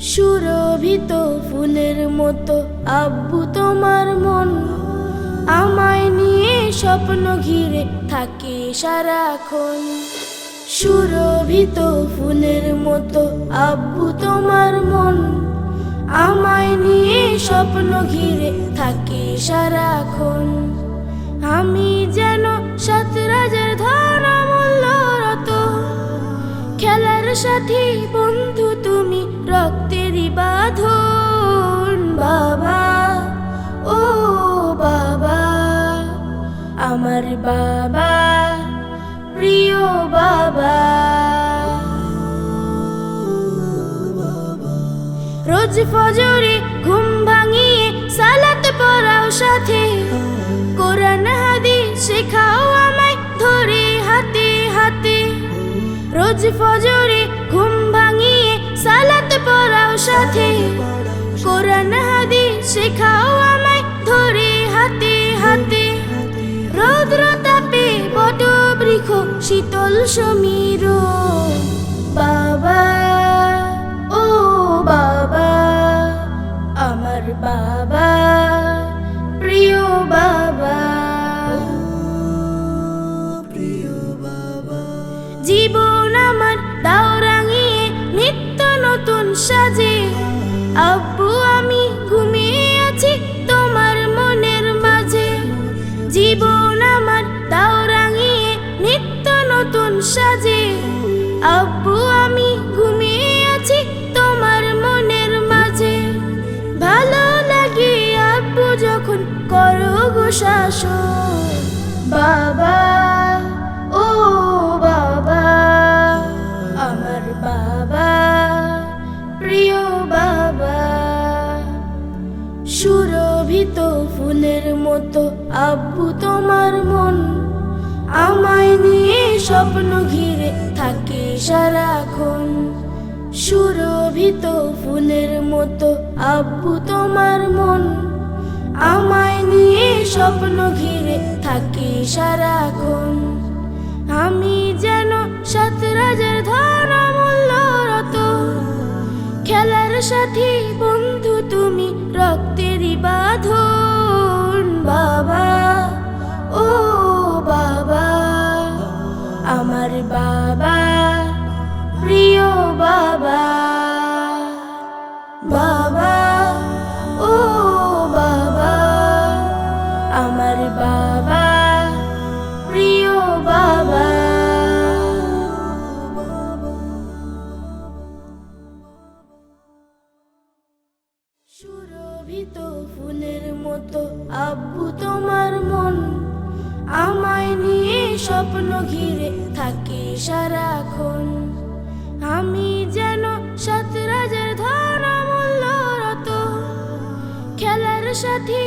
সুরভিত ফুলের মতো। আব্বু, তোমার মন আমায় নিয়ে স্বপ্ন ঘিরে থাকে সারাক্ষণ। সুরভিত ফুলের মতো। আব্বু, তোমার মন আমায় নিয়ে স্বপ্ন ঘিরে থাকে সারাক্ষণ। আমি যেন সাত রাজার ধন অমূল্য রতন খেলার সাথী বাবা, প্রিয় বাবা। রোজ ফজরে ঘুম ভাঙিয়ে সালাত পড়াও সাথে। কোরআন, হাদিস শেখাও আমায় ধরে হাতে হাতে। রোজ ফজরে ঘুম ভাঙিয়ে সালাত পড়াও সাথে। কোরআন, হাদিস শেখাও শীতল সমীর বাবা, ও বাবা, আমার বাবা, প্রিয় বাবা। জীবন আমার দাও নিত্য নতুন সাজে সাজে। আব্বু, আমি ঘুমিয়ে আছি তোমার মনের মাঝে। ভালো লাগে আব্বু যখন করো গো শাসন। বাবা, ও বাবা, আমার বাবা, প্রিয় বাবা। সুরভিত ফুলের মতো আব্বু তোমার সারাক্ষণ সুরভিত ফুলের মতো। আব্বু, তোমার মন আমায় নিয়ে স্বপ্ন ঘিরে থাকি সারাক্ষণ। আমি যেন সাত রাজার ধন মূল্য রত, খেলার সাথী সুরভিত ফুলের মতো। আব্বু, তোমার মন আমায় নিয়ে স্বপ্ন ঘিরে থাকে সারাক্ষণ। আমি যেন সাত ধরা মূল্য রত। খেলার সাথী